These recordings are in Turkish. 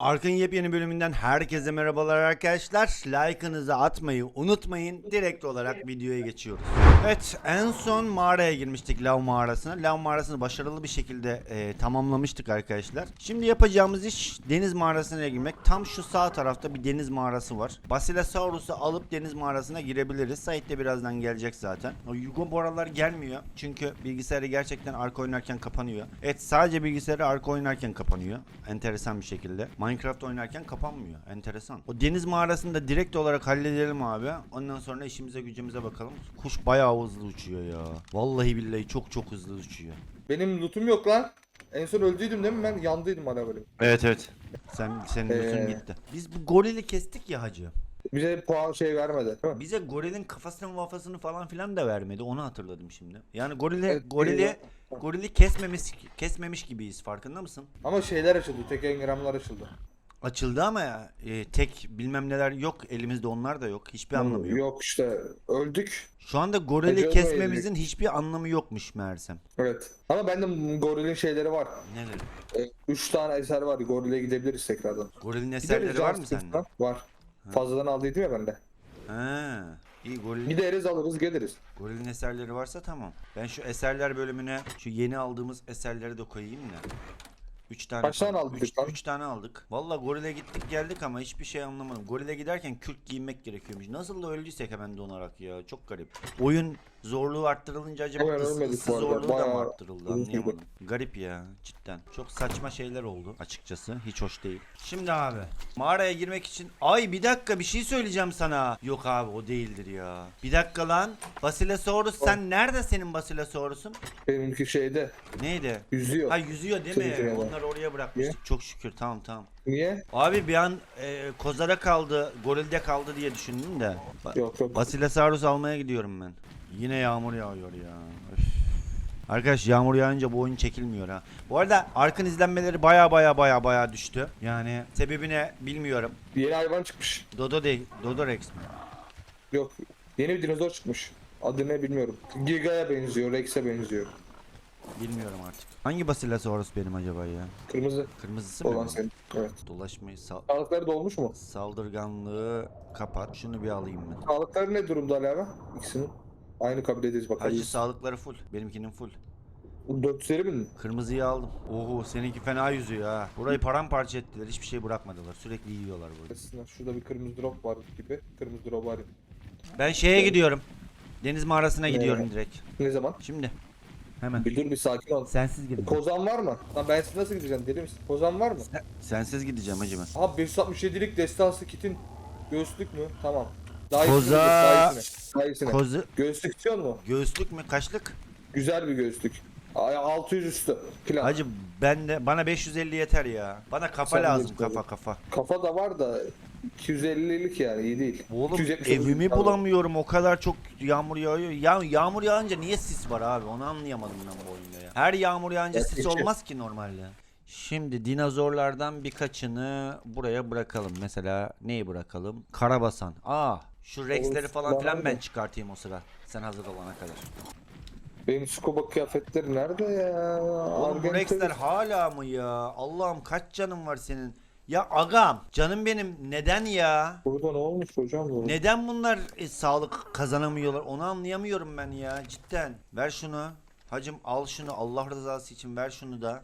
Arkın yepyeni bölümünden herkese merhabalar arkadaşlar. Like'ınızı atmayı unutmayın. Direkt olarak videoya geçiyoruz. Evet en son mağaraya girmiştik lav mağarasına. Lav mağarasını başarılı bir şekilde e, tamamlamıştık arkadaşlar. Şimdi yapacağımız iş deniz mağarasına girmek. Tam şu sağ tarafta bir deniz mağarası var. Basilosaurus'u alıp deniz mağarasına girebiliriz. Sait de birazdan gelecek zaten. O Yugo bu gelmiyor. Çünkü bilgisayarı gerçekten arka oynarken kapanıyor. Evet sadece bilgisayarı arka oynarken kapanıyor. Enteresan bir şekilde. Minecraft oynarken kapanmıyor. Enteresan. O deniz mağarasını da direkt olarak halledelim abi. Ondan sonra işimize gücümüze bakalım. Kuş bayağı hızlı uçuyor ya. Vallahi billahi çok çok hızlı uçuyor. Benim lootum yok lan. En son öldüydüm değil mi ben? Yandıydım hala böyle. Evet evet. Sen senin Ee. gitti. Biz bu gorili kestik ya hacı. Bize puan şey vermedi. Değil mi? Bize gorilin kafasını mafasını falan filan da vermedi. Onu hatırladım şimdi. Yani gorili Evet, gorili gorili kesmemiş kesmemiş gibiyiz. Farkında mısın? Ama şeyler açıldı. Tek engramlar açıldı. Açıldı ama ya, e, tek bilmem neler yok. Elimizde onlar da yok. Hiçbir anlamı yok. Yok işte öldük. Şu anda gorili Acaba kesmemizin hiçbir anlamı yokmuş meğersem. Evet. Ama bende gorilin şeyleri var. Neler? E, üç tane eser var. Gorile gidebiliriz tekrardan. Gorilin Gideriz eserleri ya, var mı sende? Var. Fazladan aldıydım ya bende. Ha. İyi gorilin, Gideriz alırız geliriz. gorilin eserleri varsa tamam. Ben şu eserler bölümüne şu yeni aldığımız eserleri de koyayım da. 3 tane Kaç tane aldık Üç- lan? üç tane aldık. Valla gorile gittik geldik ama hiçbir şey anlamadım. Gorile giderken kürk giymek gerekiyormuş. Nasıl da öldüysek hemen donarak ya. Çok garip. Oyun zorluğu arttırılınca acaba bu arada. zorluğu da mı arttırıldı anlayamadım. Garip ya cidden. Çok saçma şeyler oldu açıkçası. Hiç hoş değil. Şimdi abi mağaraya girmek için ay bir dakika bir şey söyleyeceğim sana. Yok abi o değildir ya. Bir dakika lan. Basilosaurus sen nerede senin Basilosaurus'un? Benimki şeyde. Neydi? Yüzüyor. Ha yüzüyor değil mi? yani. Onları oraya bırakmıştık. Çok şükür tamam tamam. Niye? Abi bir an e, kozara kaldı, gorilde kaldı diye düşündüm de. Ba- Yok yok. Basilosaurus almaya gidiyorum ben. Yine yağmur yağıyor ya. Öf. Arkadaş yağmur yağınca bu oyun çekilmiyor ha. Bu arada Ark'ın izlenmeleri baya baya baya baya düştü. Yani sebebi ne bilmiyorum. Yeni hayvan çıkmış. Dodo değil, Dodo Rex mi? Yok. Yeni bir dinozor çıkmış. Adı ne bilmiyorum. Giga'ya benziyor, Rex'e benziyor. Bilmiyorum artık. Hangi Basilosaurus benim acaba ya? Kırmızı Kırmızısı mı? olan bu? senin. Evet. Dolaşmayı sal Sağlıkları dolmuş mu? saldırganlığı kapat. Şunu bir alayım ben. Sağlıkları ne durumda Ali abi? İkisinin. Aynı kabiledeyiz Hacı bakalım. sağlıkları full. Benimkinin full. 450 bin mi? Kırmızıyı aldım. Oho seninki fena yüzüyor ha. Burayı paramparça ettiler. Hiçbir şey bırakmadılar. Sürekli yiyorlar burayı. Aslında Şurada bir kırmızı drop var gibi. Kırmızı drop var. Ben şeye gidiyorum. Deniz mağarasına gidiyorum Ee. direkt. Ne zaman? Şimdi. Hemen. Bir dur bir sakin ol. Sensiz gideceğim. Kozan var mı? Lan ben siz nasıl gideceğim deli misin? Kozan var mı? Sensiz gideceğim hacı ben. Aha 567'lik destansı kitin göğüslük mü? Tamam. Daha iyisini Koza- dur, Daha iyisini. Daha iyisini. Kozu Göğüslük istiyor mu? göğüslük mü kaçlık? Güzel bir göğüslük. Ay 600 üstü. Plan. Hacı ben de bana 550 yeter ya. Bana kafa Sen lazım bilirsin kafa kafa. Kafa da var da 250'lik yani iyi değil. Oğlum 270 evimi olsun. bulamıyorum o kadar çok yağmur yağıyor. Ya yağmur yağınca niye sis var abi onu anlayamadım ben bu oyunda ya. Her yağmur yağınca Ya sis olmaz ki normalde. Şimdi dinozorlardan birkaçını buraya bırakalım. Mesela neyi bırakalım? Karabasan. Aa şu Rex'leri falan filan ben çıkartayım o sıra. Sen hazır olana kadar. Benim scuba kıyafetleri nerede ya? Oğlum bu Rex'ler hala mı ya? Allah'ım kaç canın var senin? Ya agam canım benim neden ya? Burada ne olmuş hocam bu? Neden bunlar e, sağlık kazanamıyorlar? Onu anlayamıyorum ben ya cidden. Ver şunu. Hacım al şunu Allah rızası için ver şunu da.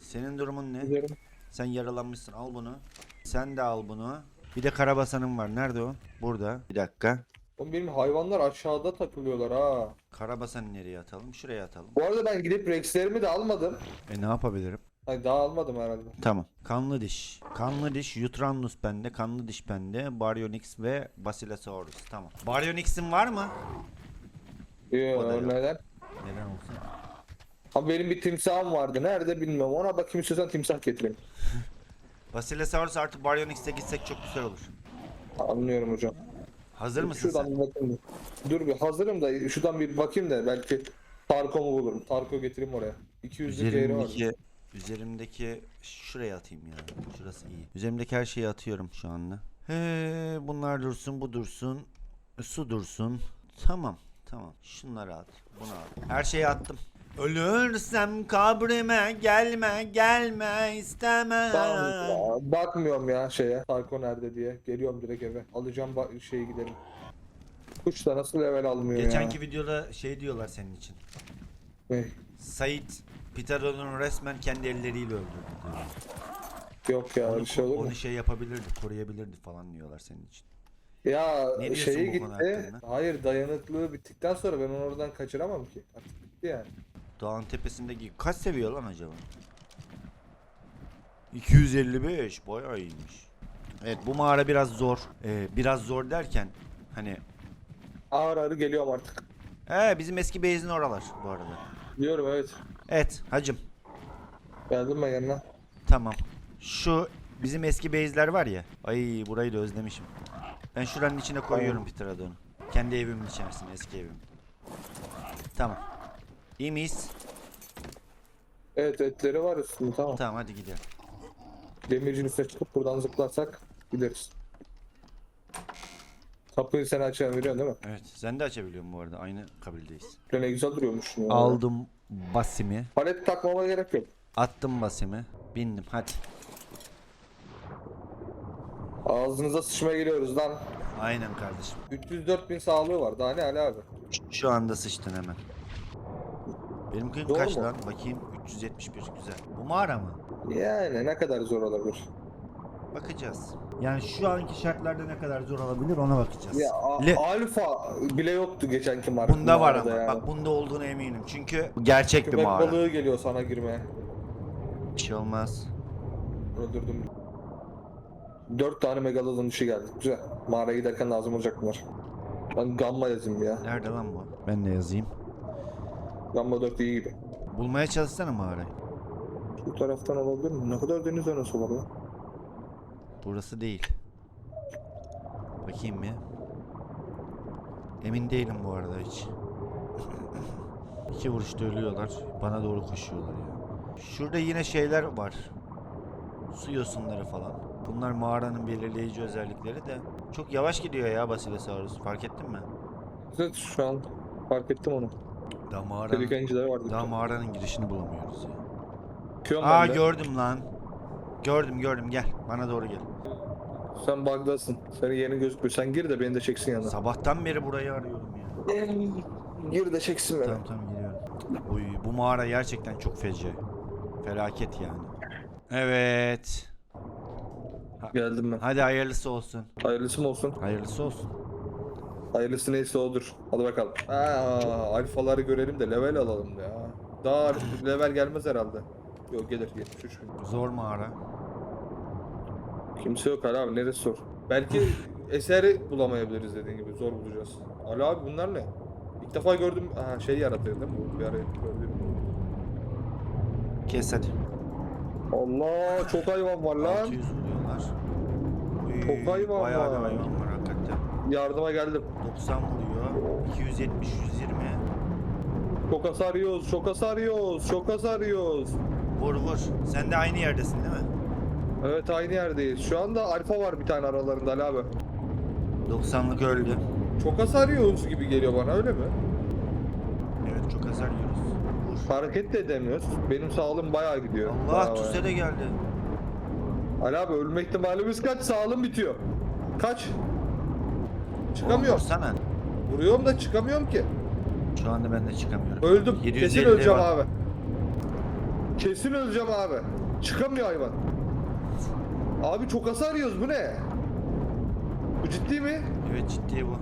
Senin durumun ne? Giderim. Sen yaralanmışsın al bunu. Sen de al bunu. Bir de karabasanım var. Nerede o? Burada. Bir dakika. Oğlum benim hayvanlar aşağıda takılıyorlar ha. Karabasanı nereye atalım? Şuraya atalım. Bu arada ben gidip Rex'lerimi de almadım. E ne yapabilirim? Hayır daha almadım herhalde. Tamam. Kanlı diş. Kanlı diş. Yutranus bende. Kanlı diş bende. Baryonyx ve Basilosaurus. Tamam. Baryonyx'in var mı? O da yok. neden? Neden olsun? Ama benim bir timsahım vardı. Nerede bilmiyorum. Ona bakayım istiyorsan timsah getireyim. Basilosaurus artı Baryonyx'e gitsek çok güzel olur. Anlıyorum hocam. Hazır mısın Şuradan sen? bir bakayım. Dur bir hazırım da şuradan bir bakayım da belki Tarko'mu bulurum. Tarko getireyim oraya. 200 değeri var. Üzerimdeki şuraya atayım ya. Şurası iyi. Üzerimdeki her şeyi atıyorum şu anda. He, bunlar dursun, bu dursun. Su dursun. Tamam, tamam. Şunları at. Bunu at. Her şeyi attım. Ölürsem kabrime gelme gelme istemem. Tamam, bakmıyorum ya şeye. Tarko nerede diye. Geliyorum direkt eve. Alacağım ba- şeyi gidelim. Kuş da nasıl level almıyor Geçenki ya. videoda şey diyorlar senin için. Ne? Sait Pitaron'un resmen kendi elleriyle öldürdü. Yok ya Onu, bir şey olur mu? onu şey yapabilirdi, koruyabilirdi falan diyorlar senin için. Ya Ne konu gitti. Hayır dayanıklılığı bittikten sonra ben onu oradan kaçıramam ki. Artık bitti yani. Dağın tepesindeki kaç seviye lan acaba? 255 bayağı iyiymiş. Evet bu mağara biraz zor. Ee, biraz zor derken hani Ağır ağır geliyorum artık. ee, bizim eski base'in oralar bu arada. Diyorum evet. Evet hacım Geldim ben yanına. tamam. Şu bizim eski base'ler var ya. Ay burayı da özlemişim. Ben şuranın içine koyuyorum Pitradon'u. Kendi evimin içerisine eski evim. Tamam. İyi miyiz? Evet etleri var üstünde tamam. Tamam hadi gidelim. Demircinin üstüne çıkıp buradan zıplarsak gideriz. Kapıyı sen açan veriyorsun değil mi? Evet sen de açabiliyorsun bu arada aynı kabildeyiz. Böyle ne güzel duruyormuş. Aldım basimi. Palet takmama gerek yok. Attım basimi. Bindim hadi. Ağzınıza sıçmaya geliyoruz lan. Aynen kardeşim. 304 bin sağlığı var. Daha ne Ali abi? Şu anda sıçtın hemen. Benimki Doğru kaç mu? lan? Bakayım 371 güzel. Bu mağara mı? Yani ne kadar zor olabilir? Bakacağız. Yani şu anki şartlarda ne kadar zor olabilir ona bakacağız. Ya a- Le- alfa bile yoktu geçenki marka. bunda var ama. Bak bunda olduğuna eminim. Çünkü gerçek bir Köpek mağara. balığı geliyor sana girmeye. Bir şey olmaz. Öldürdüm. 4 tane megalodon dişi geldi. Güzel. Mağaraya giderken lazım olacak bunlar. Ben gamma yazayım ya. Nerede lan bu? Ben de yazayım. Gamma 4 iyi gibi. Bulmaya çalışsana mağarayı. Bu taraftan olabilir mi? Ne kadar deniz anası var lan? Burası değil. Bakayım bir. Emin değilim bu arada hiç. İki vuruşta ölüyorlar. Bana doğru koşuyorlar ya. Şurada yine şeyler var. Su yosunları falan. Bunlar mağaranın belirleyici özellikleri de. Çok yavaş gidiyor ya Basilosaurus. Fark ettin mi? Evet şu an fark ettim onu. Daha mağaranın, daha mağaranın girişini bulamıyoruz ya. Bakıyorum Aa gördüm lan. Gördüm gördüm gel. Bana doğru gel. Sen bug'dasın. Senin yerin gözükmüyor. Sen gir de beni de çeksin yanına. Sabahtan beri burayı arıyorum ya. Gir de çeksin beni. Tamam tamam geliyorum. Oy bu mağara gerçekten çok feci. Felaket yani. Evet. Geldim ben. Hadi hayırlısı olsun. Hayırlısı mı olsun? Hayırlısı olsun. Hayırlısı neyse odur. Hadi bakalım. Aa, alfaları görelim de level alalım ya. Daha level gelmez herhalde. Yok gelir 73 bin. Zor mağara. Kimse yok Ali abi neresi zor? Belki eseri bulamayabiliriz dediğin gibi zor bulacağız. Ali abi bunlar ne? İlk defa gördüm. Aha şey yaratıyor değil mi? bu? Bir ara gördüm. Kes hadi. Allah çok hayvan var lan. 600 vuruyorlar. Oy, Çok hayvan bayağı bir var. hayvan var hakikaten. Yardıma geldim. 90 vuruyor. 270 120. Çok hasar yiyoruz, çok hasar yiyoruz, çok hasar yiyoruz. Vur vur. Sen de aynı yerdesin değil mi? Evet aynı yerdeyiz. Şu anda alfa var bir tane aralarında Ali abi. 90'lık öldü. Çok hasar yiyoruz gibi geliyor bana öyle mi? Evet çok hasar yiyoruz. Vur. Hareket de edemiyoruz. Benim sağlığım bayağı gidiyor. Allah Bayağı Tuse bayağı. de geldi. Ali abi ölme ihtimalimiz kaç? Sağlığım bitiyor. Kaç? Çıkamıyorum. vursana. Vuruyorum da çıkamıyorum ki. Şu anda ben de çıkamıyorum. Öldüm. Kesin 750 öleceğim var. abi. Kesin öleceğim abi. Çıkamıyor hayvan. Abi çok hasar yiyoruz bu ne? Bu ciddi mi? Evet ciddi bu.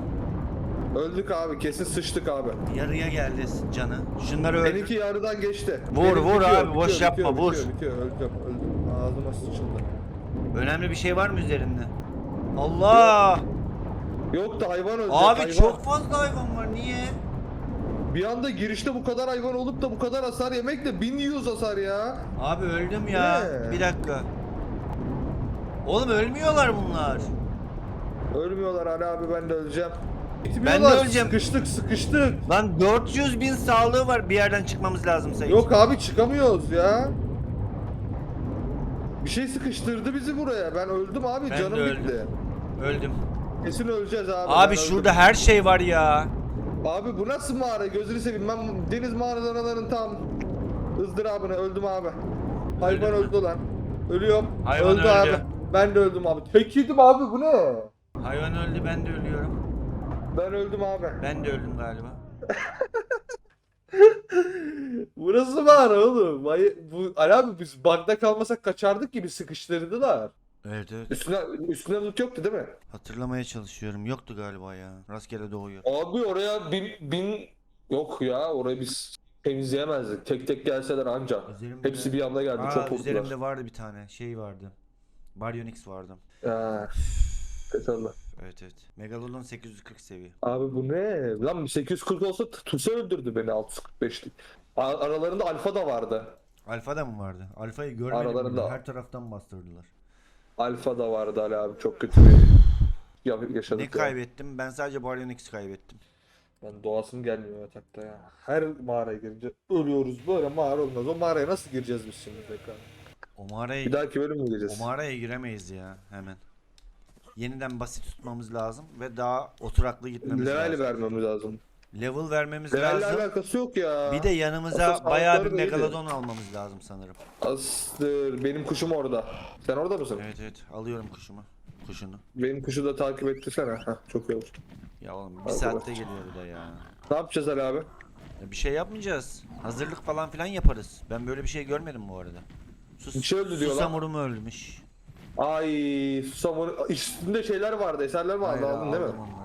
Öldük abi kesin sıçtık abi. Yarıya geldi canı. Şunları öldür. Benimki yarıdan geçti. Vur, Benim vur abi, boş bitiyor, yapma, bitiyor, vur. Bitiyor, bitiyor, öldüm, öldüm. Ağzıma sıçıldı. Önemli bir şey var mı üzerinde? Allah! Yok da hayvan ölecek. Abi hayvan. çok fazla hayvan var. Niye? Bir anda girişte bu kadar hayvan olup da bu kadar hasar yemek de 1000 yiyoruz hasar ya. Abi öldüm ya. Ne? Bir dakika. Oğlum ölmüyorlar bunlar. Ölmüyorlar Ali abi ben de öleceğim. Ben de öleceğim. Sıkıştık sıkıştık. Lan 400 bin sağlığı var. Bir yerden çıkmamız lazım Sayın. Yok abi çıkamıyoruz ya. Bir şey sıkıştırdı bizi buraya. Ben öldüm abi Ben canım öldüm. bitti. Öldüm. Kesin öleceğiz abi. Abi şurada öldüm. her şey var ya. Abi bu nasıl mağara? Gözünü seveyim. Ben deniz mağaralarının tam ızdırabını öldüm abi. Hayvan Öldün mü? öldü lan. Ölüyorum. Hayvan öldü, öldü. abi. Ben de öldüm abi. Tek yedim abi bu ne? Hayvan öldü ben de ölüyorum. Ben öldüm abi. Ben de öldüm galiba. Burası mağara oğlum. Vay, bu Ali abi biz bug'da kalmasak kaçardık gibi sıkıştırdılar. Evet evet. Üstüne üstüne loot yoktu değil mi? Hatırlamaya çalışıyorum. Yoktu galiba ya. Rastgele doğuyor. Abi oraya bin, bin yok ya orayı biz temizleyemezdik. Tek tek gelseler anca. Üzerimde- Hepsi bir anda geldi. Aa, çok oldular. üzerimde vardı bir tane. Şey vardı. Baryonyx vardı. Ha. Kötü oldu. Evet evet. Megalodon 840 seviye. Abi bu ne? Lan bir 840 olsa Tuse öldürdü beni 645'lik. A- Aralarında alfa da vardı. Alfa da mı vardı? Alfa'yı görmedim. Aralarında-. Her taraftan bastırdılar. Alfa da vardı Ali abi. Çok kötü bir ya- yaşadık Ne ya. kaybettim? Ben sadece Baryonyx kaybettim. Ben doğasım gelmiyor yatakta ya. Her mağaraya girince ölüyoruz. Böyle mağara olmaz. O mağaraya nasıl gireceğiz biz şimdi tekrar? O mağaraya, Bir dahaki bölüm mü gireceğiz? o mağaraya giremeyiz ya hemen. Yeniden basit tutmamız lazım ve daha oturaklı gitmemiz Level lazım. vermemiz lazım. Level vermemiz Levelle lazım. alakası yok ya. Bir de yanımıza Asıl bayağı bir sağlıkları da megalodon almamız lazım sanırım. Astır. Benim kuşum orada. Sen orada mısın? Evet evet alıyorum kuşumu. Kuşunu. Benim kuşu da takip ettirsene. Heh, çok iyi olur. Ya oğlum bir Hadi saatte bak. geliyor bir de ya. Ne yapacağız Ali abi? Ya Bir şey yapmayacağız. Hazırlık falan filan yaparız. Ben böyle bir şey görmedim bu arada. Sus, Bir şey öldü diyorlar. Susamurum ölmüş. Ay susamur üstünde şeyler vardı, eserler vardı Hayır, aldın değil mi? aldım onları.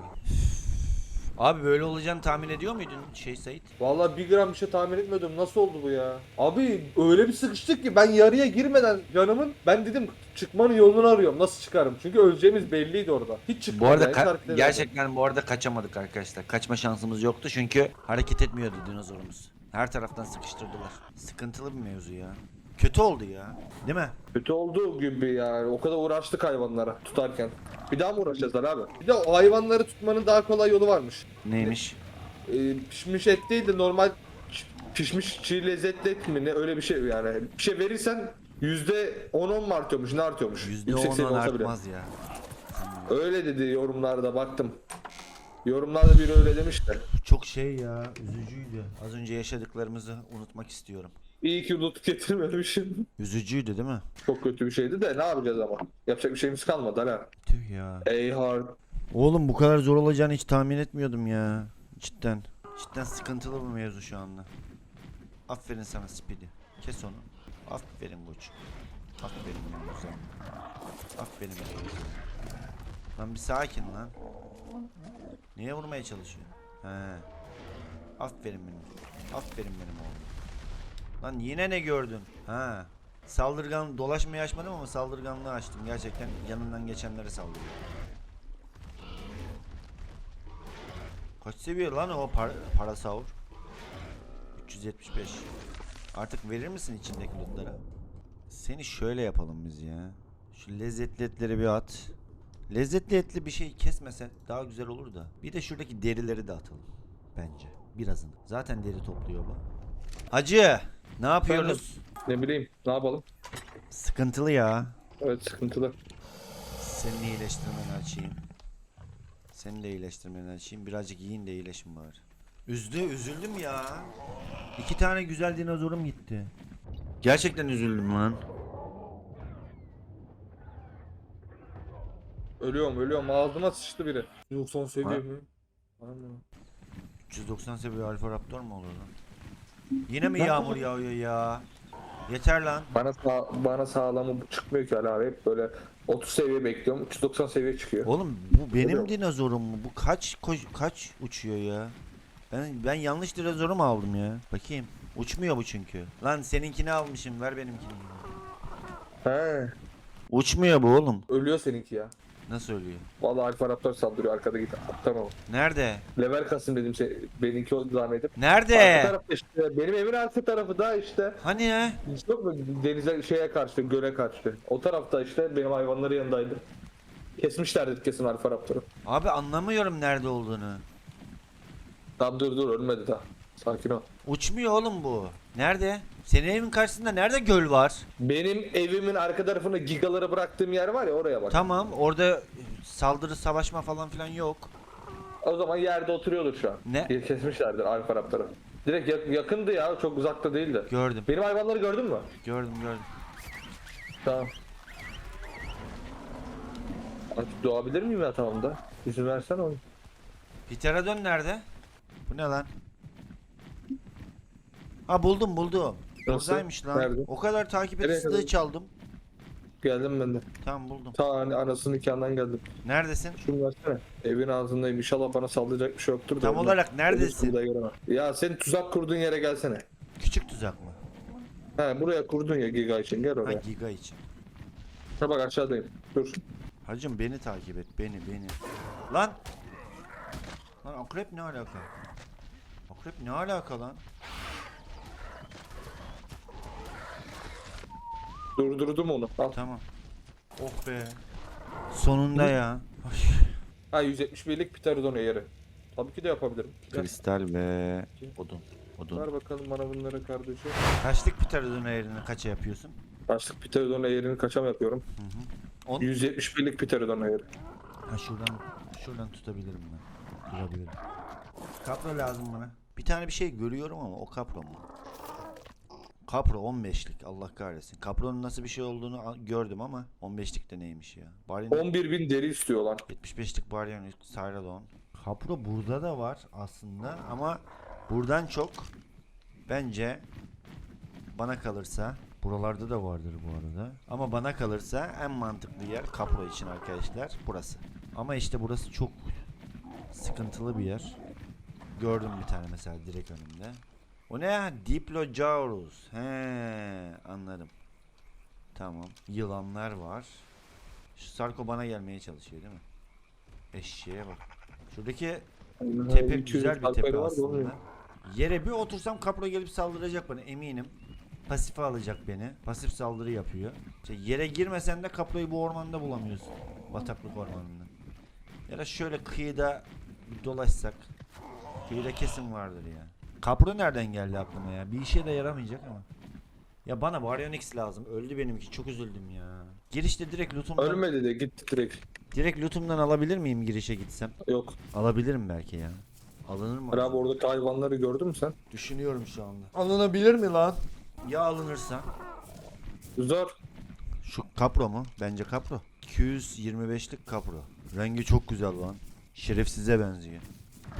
Abi böyle olacağını tahmin ediyor muydun şey Sait? Vallahi bir gram bir şey tahmin etmiyordum. Nasıl oldu bu ya? Abi öyle bir sıkıştık ki ben yarıya girmeden canımın ben dedim çıkmanın yolunu arıyorum. Nasıl çıkarım? Çünkü öleceğimiz belliydi orada. Hiç Bu çıkmadı. arada yani, ka- hiç hareket edemedim. gerçekten bu arada kaçamadık arkadaşlar. Kaçma şansımız yoktu çünkü hareket etmiyordu dinozorumuz. Her taraftan sıkıştırdılar. Sıkıntılı bir mevzu ya. Kötü oldu ya. Değil mi? Kötü olduğu gibi yani. O kadar uğraştık hayvanlara tutarken. Bir daha mı uğraşacağız lan abi? Bir de o hayvanları tutmanın daha kolay yolu varmış. Neymiş? Ee, pişmiş et değil de normal pişmiş çiğ lezzetli et mi ne öyle bir şey yani. Bir şey verirsen yüzde 10-10 mu artıyormuş ne artıyormuş? Yüksek seviye %10'un olsa bile. artmaz ya. Öyle dedi yorumlarda baktım. Yorumlarda biri öyle demiş de. Çok şey ya üzücüydü. Az önce yaşadıklarımızı unutmak istiyorum. İyi ki loot getirmemişim. Üzücüydü değil mi? Çok kötü bir şeydi de ne yapacağız ama. Yapacak bir şeyimiz kalmadı hala. Tüh ya. Ey hard. Oğlum bu kadar zor olacağını hiç tahmin etmiyordum ya. Cidden. Cidden sıkıntılı bir mevzu şu anda. Aferin sana Speedy. Kes onu. Aferin koç. Aferin benim güzel. Aferin benim güzel. Lan bir sakin lan. Niye vurmaya çalışıyor? He. Aferin benim. Aferin benim oğlum. Lan yine ne gördün? Ha. Saldırgan dolaşmayı açmadım ama saldırganlığı açtım. Gerçekten yanından geçenlere saldırıyor. Kaç seviye lan o par parasaur? 375. Artık verir misin içindeki lootları? Seni şöyle yapalım biz ya. Şu lezzetli etleri bir at. Lezzetli etli bir şey kesmesen daha güzel olur da. Bir de şuradaki derileri de atalım. Bence. Birazını. Zaten deri topluyor bu. Hacı. Ne yapıyoruz? Ne bileyim ne yapalım? Sıkıntılı ya. Evet sıkıntılı. Senin iyileştirmeni açayım. Senin de iyileştirmeni açayım. Birazcık yiyin de iyileşin bari. Üzdü, üzüldüm ya. İki tane güzel dinozorum gitti. Gerçekten üzüldüm lan. Ölüyorum ölüyorum ağzıma sıçtı biri. 90 seviye mi? Anam. 390 seviye Alfa Raptor mu olur lan? Yine mi yağmur yağıyor ya? Yeter lan. Bana sağ, bana sağlamı çıkmıyor ki hala abi. Hep böyle 30 seviye bekliyorum. 390 seviye çıkıyor. Oğlum bu benim Oluyor. dinozorum mu? Bu kaç koş- kaç uçuyor ya? Ben ben yanlış dinozoru mu aldım ya? Bakayım. Uçmuyor bu çünkü. Lan seninkini almışım. Ver benimkini. He. Uçmuyor bu oğlum. Ölüyor seninki ya. Nasıl ölüyor? Vallahi Alfa Raptor saldırıyor arkada git. Tamam. Nerede? Level kasım dedim şey, benimki o. Arka Nerede? tarafta işte benim evin arka tarafı da işte Hani ya? yok mu denize şeye karşı göle karşı. O tarafta işte benim hayvanları yanındaydı. Kesmişlerdi kesin Alfa Raptor'u. Abi anlamıyorum nerede olduğunu. Tamam dur dur ölmedi daha. Sakin ol. Uçmuyor oğlum bu. Nerede? Senin evin karşısında nerede göl var? Benim evimin arka tarafında gigaları bıraktığım yer var ya oraya bak. Tamam orada saldırı savaşma falan filan yok. O zaman yerde oturuyordur şu an. Ne? Bir Kesmişlerdir alfa raptoru. Direkt yak- yakındı ya çok uzakta değildi. Gördüm. Benim hayvanları gördün mü? Gördüm gördüm. Tamam. Artık doğabilir miyim ya tamam da? İzin versen oğlum. Pterodon nerede? Bu ne lan? Ha buldum buldum. Nasıl? Buradaymış lan. Nerede? O kadar takip Nereye et kadar? çaldım. Geldim ben de. Tamam buldum. Ta hani anasının nikahından geldim. Neredesin? Şunu versene. Evin ağzındayım. İnşallah bana saldıracak bir şey yoktur da. Tam ondan. olarak neredesin? Burada göremem. Ya sen tuzak kurduğun yere gelsene. Küçük tuzak mı? He buraya kurdun ya giga için gel Ha oraya. giga için. Ha bak aşağıdayım. Dur. Hacım beni takip et. Beni beni. Lan. Lan akrep ne alaka? Akrep ne alaka lan? Durdurdum onu. Al. Tamam. Oh be. Sonunda ya. Ay. Ha 171'lik Pterodon yeri. Tabii ki de yapabilirim. Gel. Kristal ve odun. Odun. Ver bakalım bana bunları kardeşim. Kaçlık pterodon eğrini kaça yapıyorsun? Başlık Pterodon yerini kaçam yapıyorum. On. 171'lik Pterodon yeri. Ha şuradan şuradan tutabilirim ben. Durabilirim. Kapro lazım bana. Bir tane bir şey görüyorum ama o kapro mu? Kapro 15'lik Allah kahretsin. Kapronun nasıl bir şey olduğunu gördüm ama 15'lik de neymiş ya? Bari 11.000 deri istiyor lan. 75'lik Baryon Cyradon. Kapro burada da var aslında ama buradan çok bence bana kalırsa buralarda da vardır bu arada. Ama bana kalırsa en mantıklı yer Kapro için arkadaşlar burası. Ama işte burası çok sıkıntılı bir yer. Gördüm bir tane mesela direkt önümde. O ne ya? Diplojaurus. He, anladım. Tamam. Yılanlar var. Şu Sarko bana gelmeye çalışıyor değil mi? Eşeğe bak. Şuradaki tepe 200 güzel bir tepe aslında. Yere bir otursam kapro gelip saldıracak bana eminim. Pasife alacak beni. Pasif saldırı yapıyor. İşte yere girmesen de kaproyu bu ormanda bulamıyorsun. Bataklık ormanında. Ya da şöyle kıyıda dolaşsak. Kıyıda kesin vardır ya. Kapro nereden geldi aklıma ya? Bir işe de yaramayacak ama. Ya bana Baryonyx lazım. Öldü benimki. Çok üzüldüm ya. Girişte direkt lootumdan, Ölmedi de gitti direkt. direkt lootumdan alabilir miyim girişe gitsem? Yok. Alabilirim belki ya. Alınır mı? Abi oradaki hayvanları gördün mü sen? Düşünüyorum şu anda. Alınabilir mi lan? Ya alınırsa? Zor. Şu kapro mu? Bence kapro. 225'lik kapro. Rengi çok güzel lan. Şerefsize benziyor.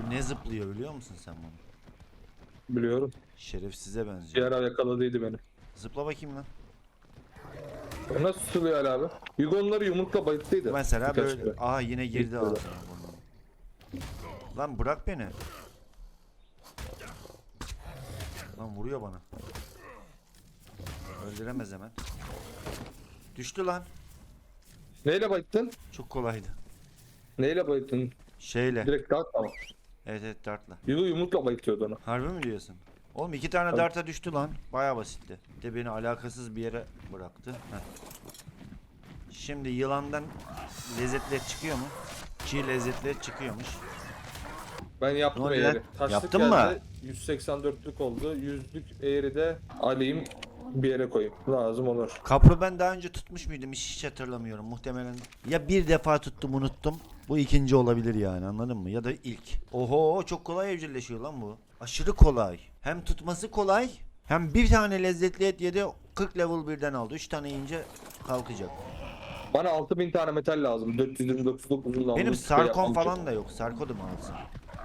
Bu ne zıplıyor biliyor musun sen bunu? Biliyorum. Şerefsize benziyor. Diğer yakaladıydı beni. Zıpla bakayım lan. O Nasıl tutuluyor Ali abi? Yugonları yumrukla bayıttıydı. Mesela Birkaç böyle. kere. Aha yine girdi İlk ağzına bunu. Lan bırak beni. Lan vuruyor bana. Öldüremez hemen. Düştü lan. Neyle bayıttın? Çok kolaydı. Neyle bayıttın? Şeyle. Direkt dart ama. Evet evet dartla. Yugo yumrukla bayıtıyordu onu. Harbi mi diyorsun? Oğlum iki tane Tabii. darta düştü lan. Baya basitti. Bir De beni alakasız bir yere bıraktı. Heh. Şimdi yılandan lezzetli et çıkıyor mu? Çiğ lezzetli et çıkıyormuş. Ben yaptım Ne oluyor eğri. Taşlık Yaptın mı? geldi. 184'lük oldu. 100'lük eğri de alayım bir yere koyayım. Lazım olur. Kapro ben daha önce tutmuş muydum hiç, hiç hatırlamıyorum. Muhtemelen ya bir defa tuttum unuttum. Bu ikinci olabilir yani anladın mı? Ya da ilk. Oho çok kolay evcilleşiyor lan bu. Aşırı kolay. Hem tutması kolay hem bir tane lezzetli et yedi 40 level birden aldı. 3 tane yiyince kalkacak. Bana 6000 tane metal lazım. 429'luk uzun namlulu Benim tüfeği Sarkon falan da yok. Sarko da mı alsın?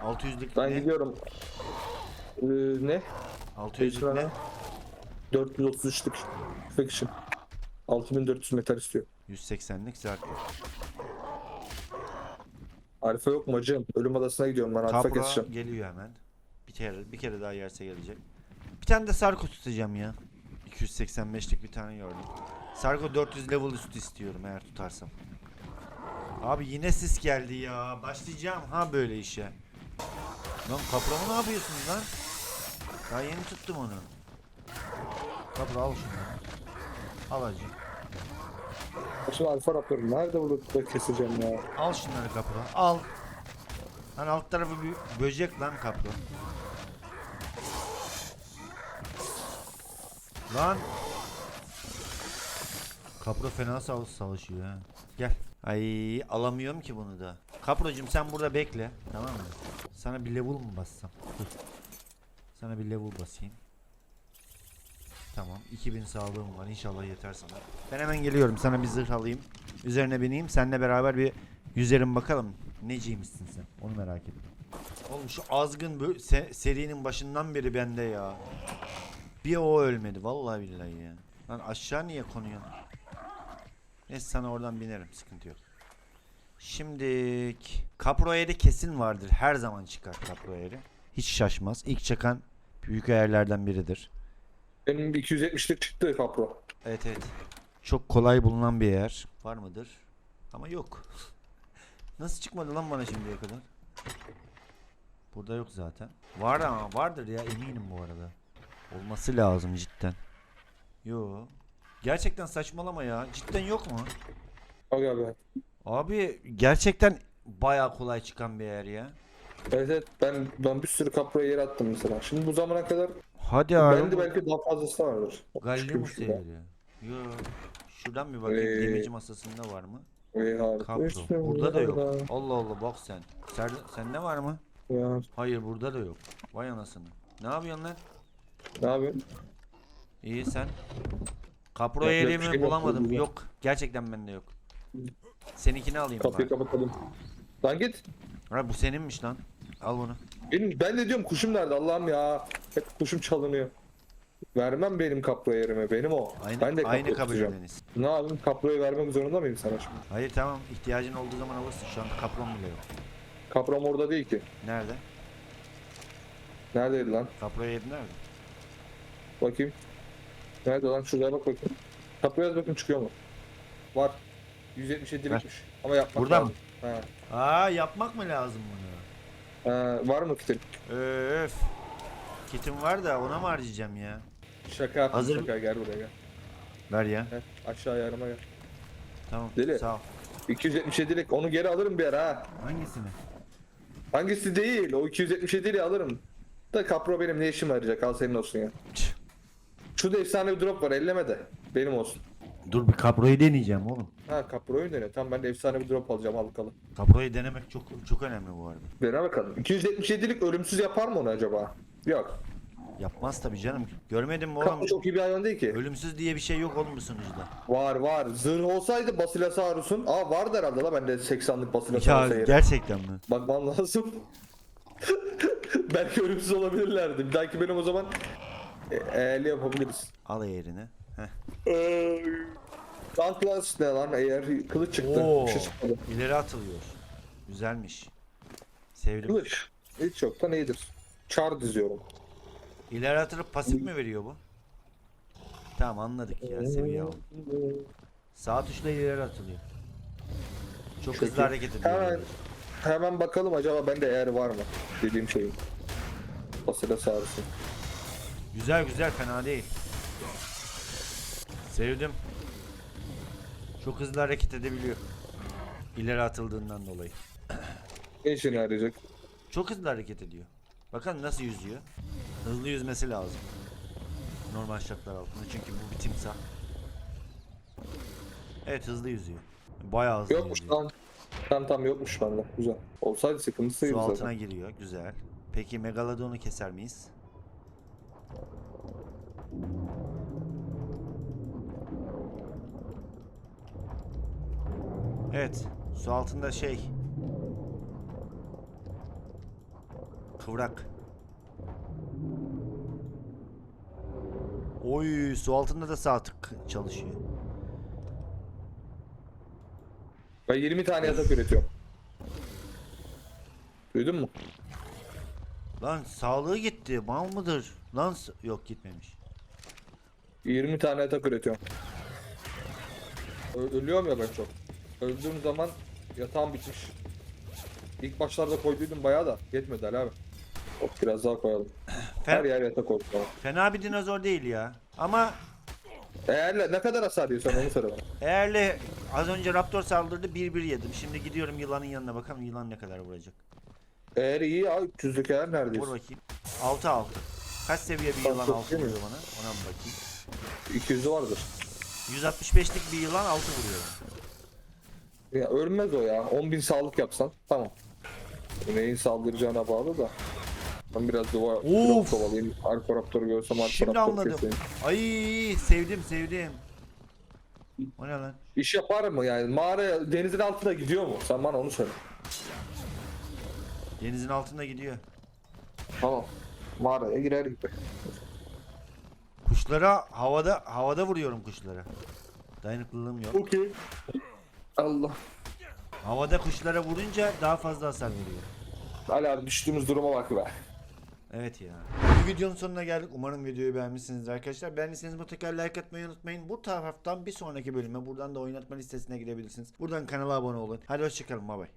600'lük Ben ne? gidiyorum. Ee, ne? 600'lük ne? 433'lük tüfek için. 6400 metal istiyor. 180'lik Sarko. Alfa yok mu hacım? Ölüm adasına gidiyorum ben. Alfa Kapra keseceğim. geliyor hemen. Bir kere bir kere daha yerse gelecek. Bir tane de Sarko tutacağım ya. 285'lik bir tane gördüm. Sarko 400 level üstü istiyorum eğer tutarsam. Abi yine sis geldi ya. Başlayacağım ha böyle işe. Lan kapramı ne yapıyorsunuz lan? Daha yeni tuttum onu. Kapra al şunu. Al hacı. Şimdi alfa raptoru nerede burada keseceğim ya? Al şunları kapra. Al. Lan alt tarafı bir böcek lan kapra. Lan. Kapra fena savaş savaşıyor ha. Gel. Ay alamıyorum ki bunu da. Kaprocum sen burada bekle. Tamam mı? Sana bir level mu bassam? Dur. Sana bir level basayım. Tamam. 2000 sağlığım var. İnşallah yeter sana. Ben hemen geliyorum. Sana bir zırh alayım. Üzerine bineyim. Seninle beraber bir yüzerim bakalım. Neciymişsin sen? Onu merak ettim. Oğlum şu azgın se- serinin başından beri bende ya. Bir o ölmedi. Vallahi billahi ya. Lan aşağı niye konuyorsun? Neyse sana oradan binerim. Sıkıntı yok. Şimdi Capro Air'i kesin vardır. Her zaman çıkar Capro Air'i. Hiç şaşmaz. İlk çıkan büyük ayarlardan biridir. Benim 270'lik çıktı kapro. Evet evet. Çok kolay bulunan bir yer. Var mıdır? Ama yok. Nasıl çıkmadı lan bana şimdiye kadar? Burada yok zaten. Var ama vardır ya eminim bu arada. Olması lazım cidden. Yo. Gerçekten saçmalama ya. Cidden yok mu? Bak abi. Abi gerçekten baya kolay çıkan bir yer ya. Evet evet ben, ben bir sürü kaproya yer attım mesela. Şimdi bu zamana kadar Hadi abi. bende belki daha fazlası vardır. Gallium Çıkmış seviyeli. Yo. Şuradan bir bakayım Ee, gemici masasında var mı? Ey harika. Kapro. Burada da yok. burada. Allah Allah bak sen. Sen sende var mı? Ya, Hayır burada da yok. Vay anasını. Ne yapıyorsun lan? ne yapayım? İyi sen. Kapro yerimi şey yok bulamadım. burada. Yok. Gerçekten bende yok. Seninkini alayım Kapıyı bari. kapatalım. Lan git. Ha, bu seninmiş lan. Al bunu. Benim, ben de diyorum kuşum nerede Allah'ım ya. Hep kuşum çalınıyor. Vermem benim kapro yerime. Benim o. Aynı, ben de kapro aynı tutacağım. kabiledeniz. Ne yapayım? Kaproyu vermek zorunda mıyım sana şimdi? Hayır tamam. ihtiyacın olduğu zaman alırsın. Şu an kaprom bile yok. Kaprom orada değil ki. Nerede? Neredeydi lan? Kapro yeri nerede? Bakayım. Nerede lan? Şuraya bak bakayım. Kaproya bakayım çıkıyor mu? Var. 177'likmiş. Ama yapmak Burada lazım. Ha. Aa yapmak mı lazım bunu? Ha, var mı kitin? Öf. Kitim var da ona mı harcayacağım ya? Şaka yaptım Hazır- şaka gel buraya gel. Ver ya. Gel, aşağı yarıma gel. Tamam. Deli. Sağ ol. 277'lik onu geri alırım bir ara ha. Hangisini? Hangisi değil? O 277'liği alırım. Da kapro benim ne işim arayacak al senin olsun ya. Tüh. Şurada efsane bir drop var elleme de. Benim olsun. Dur bir kaproyu deneyeceğim oğlum. Ha kaproyu dene. Tamam ben de efsane bir drop alacağım al bakalım. Kaproyu denemek çok çok önemli bu arada. Dene bakalım. 277'lik ölümsüz yapar mı onu acaba? Yok. Yapmaz tabii canım. Görmedin mi oğlum? çok iyi bir hayvan değil ki. Ölümsüz diye bir şey yok oğlum bu sunucuda. Var var. Zırh olsaydı Basilosaurus'un. Aa vardı herhalde la bende 80'lık Basilosaurus'a Ya yerim. gerçekten mi? Bakmam lazım. Belki ölümsüz olabilirlerdi. Bir dahaki benim o zaman e, eğerli yapabiliriz. Al Atlas ne lan eğer kılıç çıktı. Oo, Bir şey çıkmadı. ileri atılıyor. Güzelmiş. Sevdim. Kılıç. Hiç yoktan iyidir. Çar diziyorum. İleri atılıp pasif mi veriyor bu? Tamam anladık ya seviye al. Sağ tuşla ileri atılıyor. Çok Çok hızlı iyi. hareket ediyor. Hemen, hemen bakalım acaba bende eğer var mı? Dediğim şeyin. Basilosaurus'un. Güzel güzel fena değil. Sevdim. Çok hızlı hareket edebiliyor. İleri atıldığından dolayı. Ne işine yarayacak? Çok hızlı hareket ediyor. Bakın nasıl yüzüyor. Hızlı yüzmesi lazım. Normal şartlar altında çünkü bu bir timsah. Evet hızlı yüzüyor. Bayağı hızlı Yokmuş yüzüyor. lan. Tam tam yokmuş bende. Güzel. Olsaydı sıkıntısıydı Su zaten. altına giriyor. Güzel. Peki Megalodon'u keser miyiz? Evet. Su altında şey. Kıvrak. Oy su altında da sağ tık çalışıyor. Ben 20 tane yatak üretiyorum. Duydun mu? Lan sağlığı gitti. Mal mıdır? Lan yok gitmemiş. 20 tane yatak üretiyorum. Ö- ölüyorum ya ben çok. Öldüğüm zaman yatağım bitmiş. İlk başlarda koyduydum bayağı da yetmedi Ali abi. Hop biraz daha koyalım. Her yer yatak oldu. fena bir dinozor değil ya. Ama Eğer ne kadar hasar yiyorsan onu söyle bana. Eğerle az önce Raptor saldırdı 1-1 yedim. Şimdi gidiyorum yılanın yanına bakalım yılan ne kadar vuracak. Eğer iyi ya 300'lük eğer Vur neredeyiz? bakayım. 6 6. Kaç seviye bir yılan çok 6 değil mi? vuruyor bana? Ona mı bakayım. 200'ü vardır. 165'lik bir yılan 6 vuruyor. Ya ölmez o ya. 10.000 sağlık yapsan tamam. Neyin saldıracağına bağlı da. Ben biraz duvar Of! kovalayayım. Alfa Raptor'u görsem Alfa Şimdi anladım. keseyim. Ay sevdim sevdim. O ne lan? İş yapar mı yani? Mağara denizin altına gidiyor mu? Sen bana onu söyle. Denizin altında gidiyor. Tamam. Mağaraya girer gibi. Kuşlara havada havada vuruyorum kuşlara. Dayanıklılığım yok. Okey. Allah. Havada kuşlara vurunca daha fazla hasar veriyor. Ali abi düştüğümüz duruma bak be. Evet ya. Bir videonun sonuna geldik. Umarım videoyu beğenmişsinizdir arkadaşlar. Beğendiyseniz mutlaka like atmayı unutmayın. Bu taraftan bir sonraki bölüme buradan da oynatma listesine girebilirsiniz. Buradan kanala abone olun. Hadi hoşçakalın. Bay bay.